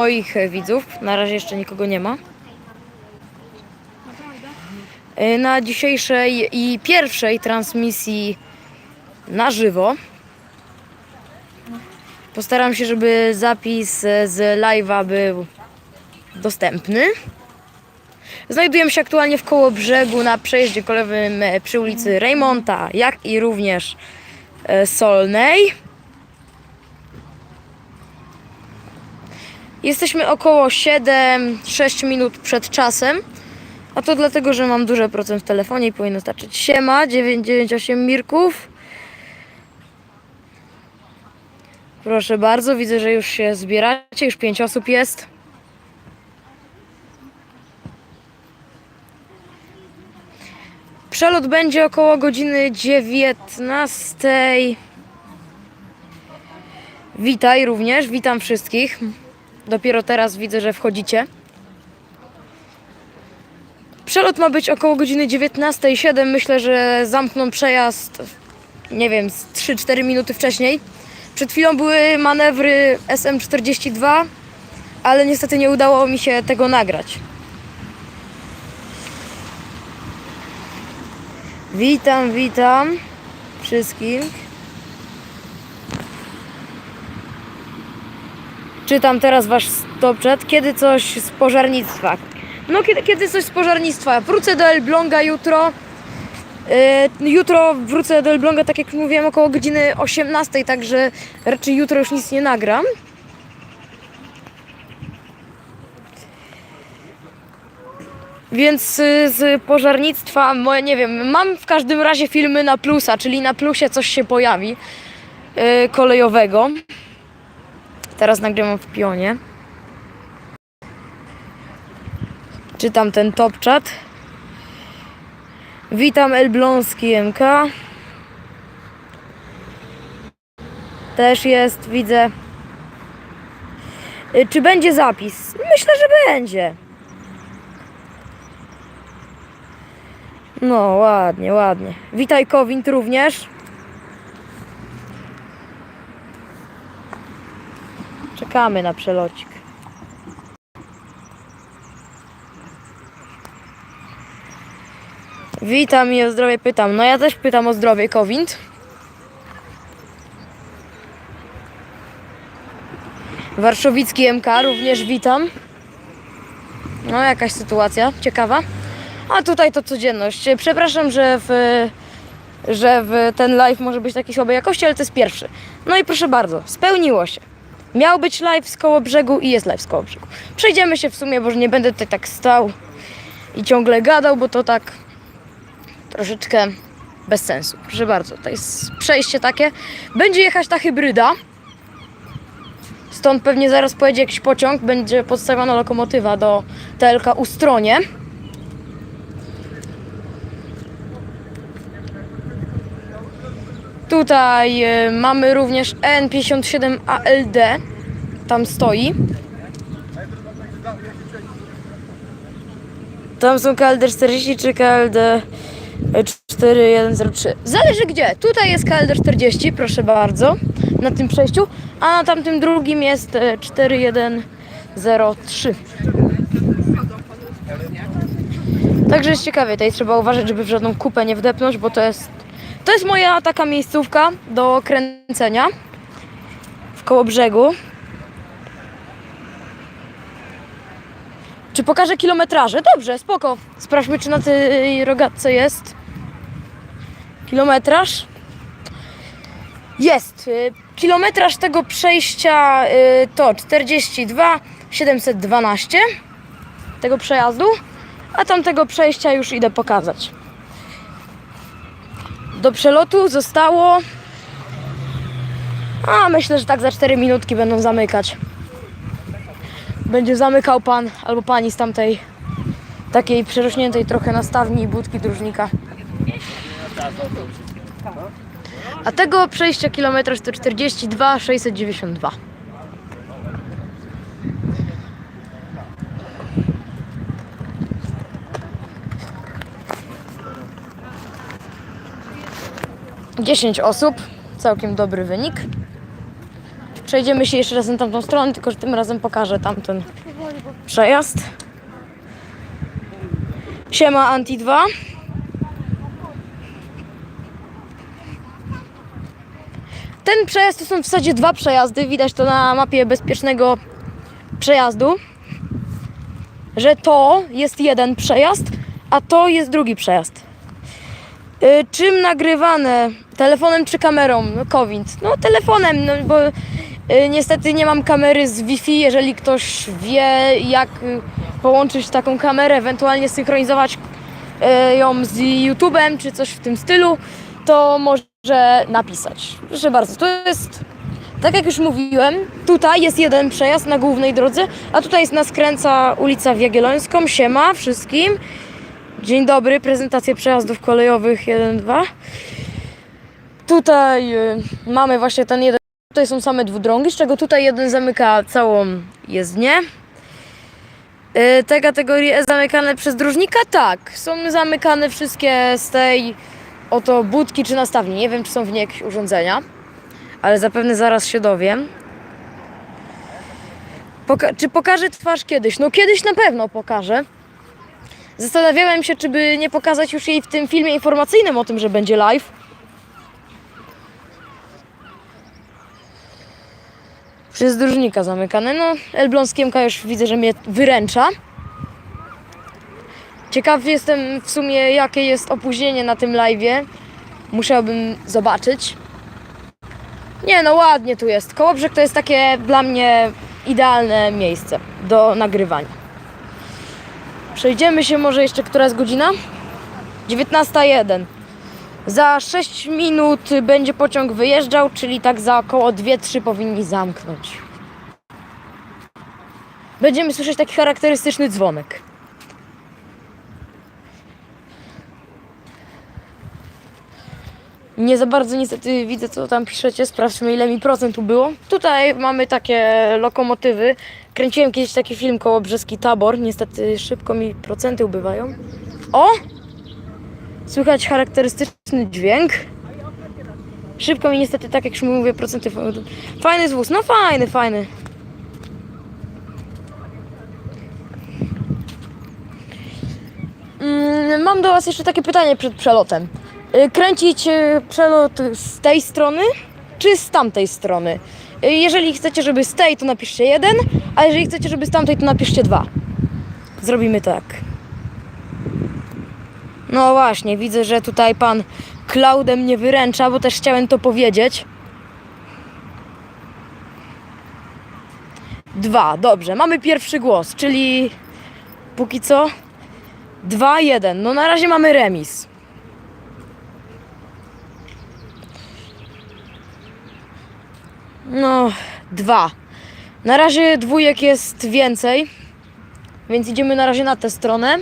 moich e, widzów. Na razie jeszcze nikogo nie ma. E, Na dzisiejszej i pierwszej transmisji na żywo postaram się, żeby zapis e, z live'a był dostępny. Znajdujemy się aktualnie w koło brzegu na przejeździe kolejowym przy ulicy Reymonta, jak i również Solnej. Jesteśmy około 7-6 minut przed czasem. A to dlatego, że mam duży procent w telefonie i powinno starczyć. Siema, 998 Mirków. Proszę bardzo, widzę, że już się zbieracie, już 5 osób jest. Przelot będzie około godziny 19. Witaj również, witam wszystkich. Dopiero teraz widzę, że wchodzicie. Przelot ma być około godziny 19.07. Myślę, że zamkną przejazd, nie wiem, z 3-4 minuty wcześniej. Przed chwilą były manewry SM42, ale niestety nie udało mi się tego nagrać. Witam, witam wszystkich. Czytam teraz wasz stopchat. Kiedy coś z pożarnictwa? No, kiedy, kiedy coś z pożarnictwa? Wrócę do Elbląga jutro. Yy, jutro wrócę do Elbląga, tak jak mówiłem, około godziny 18, także raczej jutro już nic nie nagram. Więc y, z pożarnictwa, moje, nie wiem, mam w każdym razie filmy na plusa, czyli na plusie coś się pojawi yy, kolejowego. Teraz nagrywam w pionie. Czytam ten top chat. Witam Elbląski MK. Też jest, widzę. Y, Czy będzie zapis? Myślę, że będzie. No, ładnie, ładnie. Witaj Kowint również. Czekamy na przelocik. Witam i o zdrowie pytam. No ja też pytam o zdrowie, Kowint. Warszawicki MK również witam. No jakaś sytuacja ciekawa. A tutaj to codzienność. Przepraszam, że w, że w ten live może być taki słabej jakości, ale to jest pierwszy. No i proszę bardzo, spełniło się. Miał być live z koło brzegu i jest live z koło brzegu. Przejdziemy się w sumie, bo nie będę tutaj tak stał i ciągle gadał, bo to tak troszeczkę bez sensu. Proszę bardzo, to jest przejście takie. Będzie jechać ta hybryda. Stąd pewnie zaraz pojedzie jakiś pociąg, będzie podstawiona lokomotywa do TLK Ustronie. Tutaj y, mamy również N57 ALD. Tam stoi. Tam są KLD 40 czy KLD 4103. Zależy gdzie. Tutaj jest KLD 40, proszę bardzo, na tym przejściu, a na tamtym drugim jest e, 4103. Także jest ciekawie, tutaj trzeba uważać, żeby w żadną kupę nie wdepnąć, bo to jest to jest moja taka miejscówka do kręcenia w koło brzegu. Czy pokażę kilometraże? Dobrze, spoko. Sprawdźmy, czy na tej rogatce jest kilometraż. Jest. Y, Kilometraż tego przejścia y, to 42 712 tego przejazdu, a tamtego przejścia już idę pokazać. Do przelotu zostało. A myślę, że tak za 4 minutki będą zamykać. Będzie zamykał pan albo pani z tamtej takiej przerośniętej trochę nastawni i budki dróżnika. A tego przejścia kilometraż to 42 692. Dziesięć osób, całkiem dobry wynik. Przejdziemy się jeszcze raz na tamtą stronę, tylko że tym razem pokażę tamten przejazd. Siema Anti 2. Ten przejazd to są w zasadzie dwa przejazdy. Widać to na mapie bezpiecznego przejazdu. Że to jest jeden przejazd, a to jest drugi przejazd. Y, czym nagrywane? Telefonem czy kamerą? No, COVID. No telefonem, no bo y, niestety nie mam kamery z Wi-Fi. Jeżeli ktoś wie, jak y, połączyć taką kamerę, ewentualnie synchronizować y, ją z YouTube'em czy coś w tym stylu, to może napisać. Proszę bardzo, to jest. Tak jak już mówiłem, tutaj jest jeden przejazd na głównej drodze, a tutaj jest nas skręca ulica Jagiellońską. Siema wszystkim. Dzień dobry, prezentacja przejazdów kolejowych 1-2. Tutaj y, mamy właśnie ten jeden. Tutaj są same dwudrągi, z czego tutaj jeden zamyka całą jezdnię. Y, te kategorie zamykane przez dróżnika? Tak, są zamykane wszystkie z tej oto budki czy nastawni. Nie wiem, czy są w niej jakieś urządzenia, ale zapewne zaraz się dowiem. Poka- czy pokażę twarz kiedyś? No kiedyś na pewno pokażę. Zastanawiałem się, czy by nie pokazać już jej w tym filmie informacyjnym o tym, że będzie live. Przez dróżnika zamykane. No, Elbląskiemka już widzę, że mnie wyręcza. Ciekaw jestem w sumie, jakie jest opóźnienie na tym live'ie. Musiałbym zobaczyć. Nie no, ładnie tu jest. Kołobrzeg to jest takie dla mnie idealne miejsce do nagrywania. Przejdziemy się może jeszcze, która jest godzina? 19.01. Za 6 minut będzie pociąg wyjeżdżał, czyli tak za około 2-3 powinni zamknąć. Będziemy słyszeć taki charakterystyczny dzwonek. Nie za bardzo niestety widzę, co tam piszecie. Sprawdźmy, ile mi procent tu było. Tutaj mamy takie lokomotywy. Kręciłem kiedyś taki film koło Brzeski Tabor. Niestety szybko mi procenty ubywają. O! Słychać charakterystyczny dźwięk. Szybko mi niestety, tak jak już mówię, procenty. Fajny zwóz. No fajny, fajny. Mm, Mam do Was jeszcze takie pytanie przed przelotem. Y, Kręcić y, przelot z tej strony, czy z tamtej strony? Y, Jeżeli chcecie, żeby z tej, to napiszcie jeden, a jeżeli chcecie, żeby z tamtej, to napiszcie dwa. Zrobimy tak. No właśnie, widzę, że tutaj pan Klaudem mnie wyręcza, bo też chciałem to powiedzieć. Dwa, dobrze. Mamy pierwszy głos, czyli póki co dwa, jeden. No na razie mamy remis. No, dwa. Na razie dwójek jest więcej, więc idziemy na razie na tę stronę.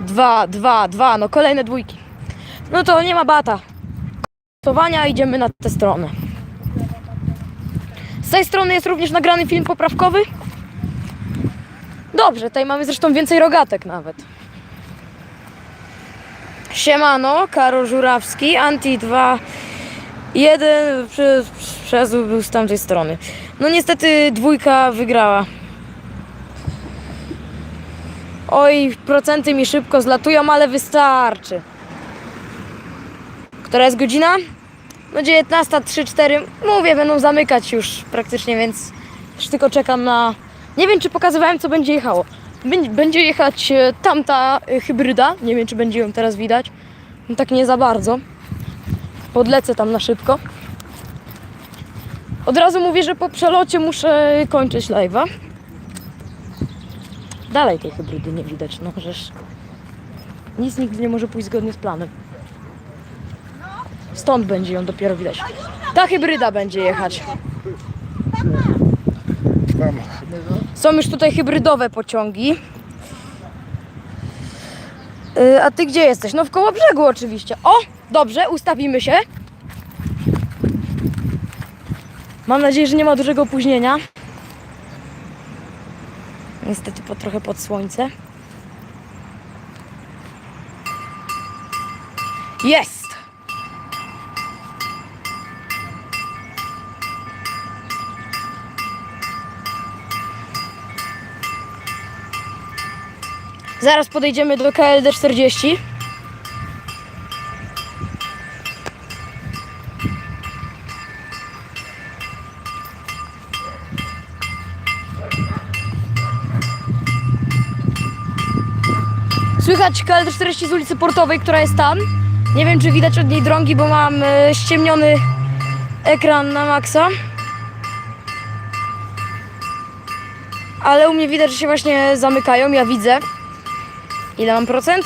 Dwa, dwa, dwa, no kolejne dwójki. No to nie ma bata. Gotowania, idziemy na tę stronę. Z tej strony jest również nagrany film poprawkowy. Dobrze, tutaj mamy zresztą więcej rogatek nawet. Siemano, Karol Żurawski, Anti 2, 1 przez, był z tamtej strony. No niestety dwójka wygrała. Oj, procenty mi szybko zlatują, ale wystarczy. Która jest godzina? No 19.34. Mówię, będą zamykać już praktycznie, więc już tylko czekam na... Nie wiem, czy pokazywałem, co będzie jechało. Bę- Będzie jechać e, tamta e, hybryda. Nie wiem, czy będzie ją teraz widać. No tak nie za bardzo. Podlecę tam na szybko. Od razu mówię, że po przelocie muszę kończyć live'a. Dalej tej hybrydy nie widać, no żeż nic nigdy nie może pójść zgodnie z planem. Stąd będzie ją dopiero widać. Ta hybryda będzie jechać. Są już tutaj hybrydowe pociągi. Yy, a ty gdzie jesteś? No w koło brzegu oczywiście. O, Dobrze, ustawimy się. Mam nadzieję, że nie ma dużego opóźnienia. Niestety po trochę pod słońce. Jest! Zaraz podejdziemy do KLD 40. Słychać KLD 40 z ulicy Portowej, która jest tam. Nie wiem, czy widać od niej drągi, bo mam e, ściemniony ekran na maksa. Ale u mnie widać, że się właśnie zamykają, ja widzę. Ile mam procent?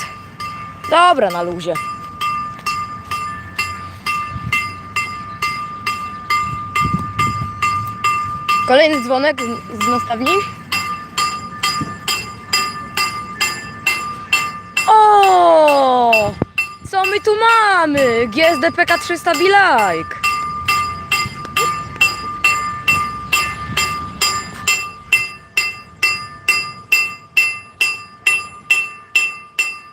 Dobra, na luzie. Kolejny dzwonek z nastawni. Tu mamy? GSDPK 300 Be-Like.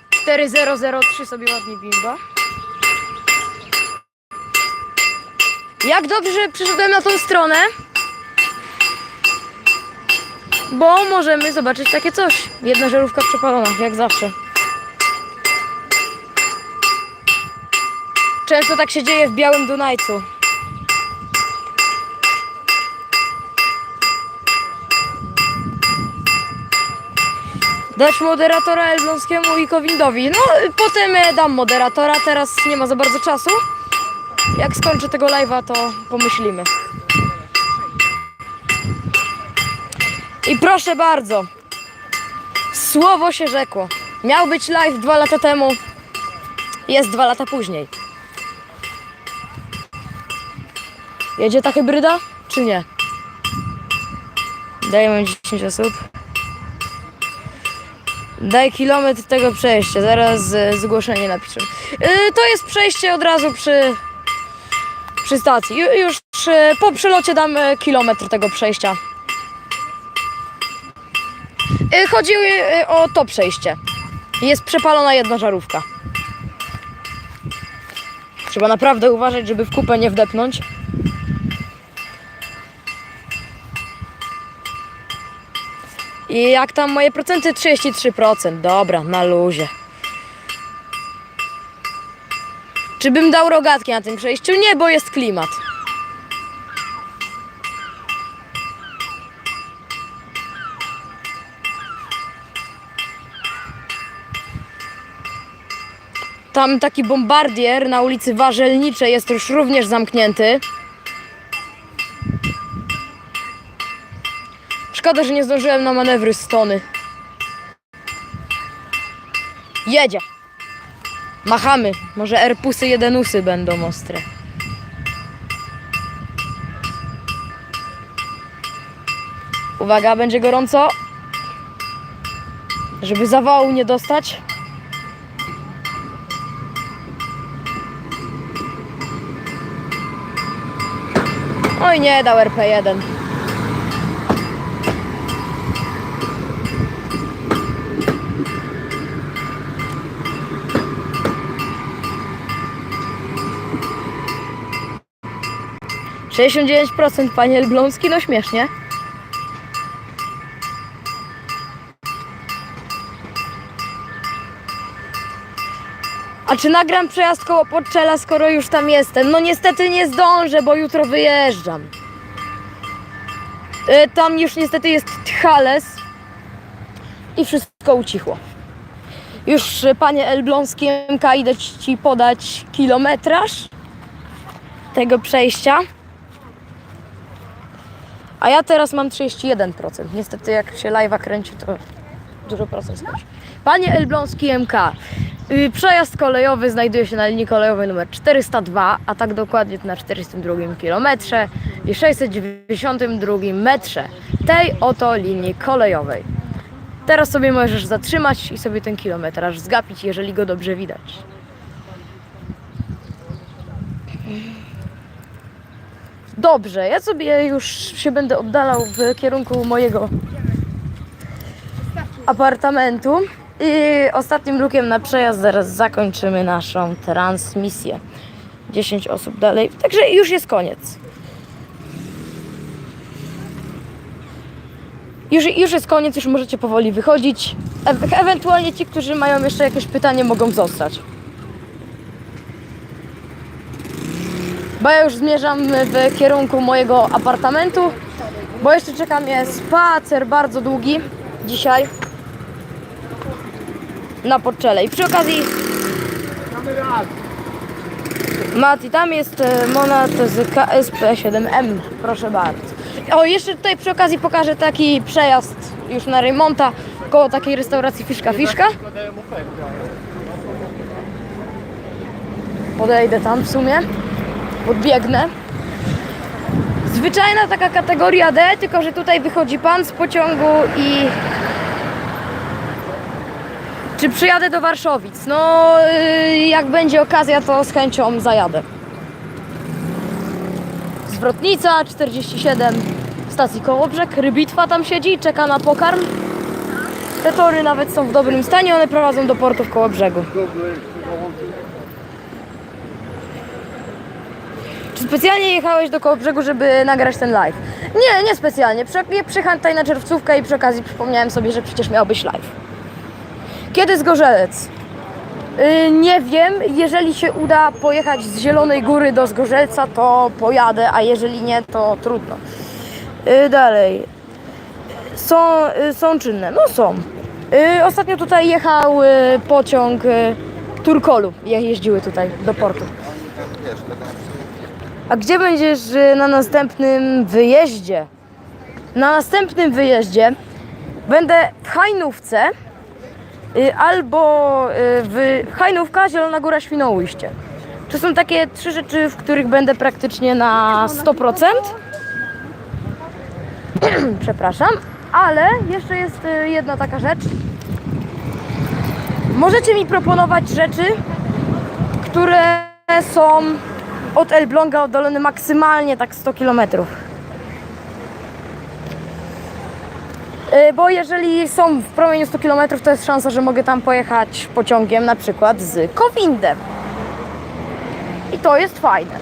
Cztery zero zero trzy sobie ładnie bimba. Jak dobrze przyszedłem na tą stronę, bo możemy zobaczyć takie coś. Jedna żarówka przepalona, jak zawsze. Często tak się dzieje w Białym Dunajcu. Dać moderatora Elbląskiemu i Kowindowi. No, potem dam moderatora, teraz nie ma za bardzo czasu. Jak skończę tego live'a, to pomyślimy. I proszę bardzo, słowo się rzekło. Miał być live dwa lata temu, jest dwa lata później. Jedzie ta hybryda, czy nie? Dajemy 10 osób. Daj kilometr tego przejścia, zaraz zgłoszenie napiszę. E, to jest przejście od razu przy, przy stacji. Ju, już e, po przelocie dam e, kilometr tego przejścia. Chodzi o to przejście. Jest przepalona jedna żarówka. Trzeba naprawdę uważać, żeby w kupę nie wdepnąć. I jak tam moje procenty? 33%. Dobra, na luzie. Czy bym dał rogatki na tym przejściu? Nie, bo jest klimat. Tam taki bombardier na ulicy Warzelniczej jest już również zamknięty. Szkoda, że nie zdążyłem na manewry stony. Jedzie. Machamy. Może R-pusy, jedenusy będą ostre. Uwaga, będzie gorąco. Żeby zawału nie dostać. Oj, nie dał RP1. Sześćdziesiąt dziewięć procent panie Elbląski, no śmiesznie. A czy nagram przejazd koło Podczela, skoro już tam jestem? No niestety nie zdążę, bo jutro wyjeżdżam. E, Tam już niestety jest Tchales i wszystko ucichło. Już e, panie Elbląski MK idę ci podać kilometraż tego przejścia. A ja teraz mam 31%. Niestety jak się live'a kręci, to dużo procent skończy. Panie Elbląski MK, y, przejazd kolejowy znajduje się na linii kolejowej numer 402, a tak dokładnie na 402 kilometrze i 692 metrze tej oto linii kolejowej. Teraz sobie możesz zatrzymać i sobie ten kilometraż zgapić, jeżeli go dobrze widać. Dobrze, ja sobie już się będę oddalał w kierunku mojego apartamentu. I ostatnim lukiem na przejazd zaraz zakończymy naszą transmisję. 10 osób dalej, także już jest koniec. Już, już jest koniec, już możecie powoli wychodzić. E- ewentualnie ci, którzy mają jeszcze jakieś pytanie, mogą zostać. Bo ja już zmierzam w kierunku mojego apartamentu, bo jeszcze czeka mnie spacer bardzo długi dzisiaj na Podczele. I przy okazji Mati, tam jest e, Monat z KSP7M, proszę bardzo. O, jeszcze tutaj przy okazji pokażę taki przejazd już na remonta koło takiej restauracji Fiszka Fiszka. Podejdę tam w sumie, podbiegnę. Zwyczajna taka kategoria D, tylko że tutaj wychodzi pan z pociągu i... Czy przyjadę do Warszowic? No, yy, jak będzie okazja, to z chęcią zajadę. Zwrotnica 47, stacji Kołobrzeg, Rybitwa tam siedzi, czeka na pokarm. Te tory nawet są w dobrym stanie, one prowadzą do portu w Kołobrzegu. Czy specjalnie jechałeś do Kołobrzegu, żeby nagrać ten live? Nie, nie specjalnie. Przy, przyjechałem tutaj na czerwcówkę i przy okazji przypomniałem sobie, że przecież miał być live. Kiedy Zgorzelec? Yy, nie wiem, jeżeli się uda pojechać z Zielonej Góry do Zgorzelca, to pojadę, a jeżeli nie, to trudno. Yy, dalej. Są, yy, są czynne? No są. Yy, ostatnio tutaj jechał yy, pociąg yy, Turkolu. Je, jeździły tutaj do portu. A gdzie będziesz yy, na następnym wyjeździe? Na następnym wyjeździe będę w Hajnówce. Y, albo y, w Hajnówka, Zielona Góra, Świnoujście. To są takie trzy rzeczy, w których będę praktycznie na 100%. Przepraszam, ale jeszcze jest y, jedna taka rzecz. Możecie mi proponować rzeczy, które są od Elbląga oddalone maksymalnie tak 100 kilometrów. Y, Bo jeżeli są w promieniu 100 km, to jest szansa, że mogę tam pojechać pociągiem na przykład z Kowindem. I to jest fajne.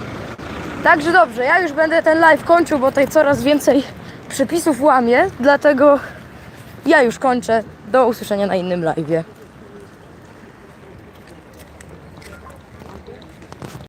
Także dobrze, ja już będę ten live kończył, bo tutaj coraz więcej przepisów łamię, dlatego ja już kończę. Do usłyszenia na innym live'ie.